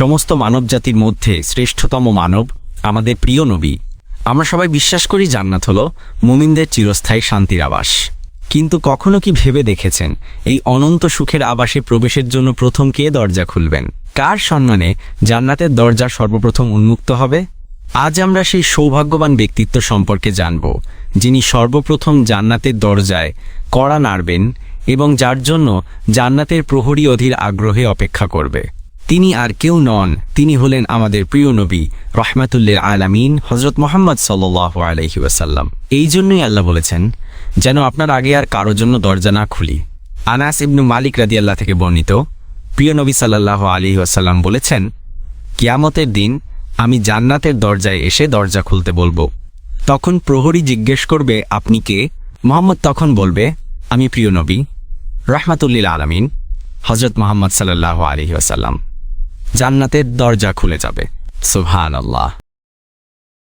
সমস্ত মানবজাতির মধ্যে শ্রেষ্ঠতম মানব আমাদের প্রিয় নবী। আমরা সবাই বিশ্বাস করি জান্নাত হল মুমিনদের চিরস্থায়ী শান্তির আবাস। কিন্তু কখনো কি ভেবে দেখেছেন, এই অনন্ত সুখের আবাসে প্রবেশের জন্য প্রথম কে দরজা খুলবেন? কার সম্মানে জান্নাতের দরজা সর্বপ্রথম উন্মুক্ত হবে? আজ আমরা সেই সৌভাগ্যবান ব্যক্তিত্ব সম্পর্কে জানব, যিনি সর্বপ্রথম জান্নাতের দরজায় কড়া নাড়বেন এবং যার জন্য জান্নাতের প্রহরী অধীর আগ্রহে অপেক্ষা করবে। তিনি আর কেউ নন, তিনি হলেন আমাদের প্রিয় নবী, রহমাতুল্লিল আলামিন হজরত মোহাম্মদ সাল্লাহ আলহি ওয়াসাল্লাম। এই জন্যই আল্লাহ বলেছেন, যেন আপনার আগে আর কারোর জন্য দরজা না খুলি। আনাস ইবনু মালিক রাদি আল্লাহ থেকে বর্ণিত, প্রিয় নবী সাল্লাহ আলী ওয়াসাল্লাম বলেছেন, কিয়ামতের দিন আমি জান্নাতের দরজায় এসে দরজা খুলতে বলব। তখন প্রহরী জিজ্ঞেস করবে, আপনি কে? মোহাম্মদ তখন বলবে, আমি প্রিয় নবী, রহমাতুল্লিল আলামিন হজরত মোহাম্মদ সাল্লাহ আলহি আসাল্লাম জান্নাতের দরজা খুলে যাবে। সুহান আল্লাহ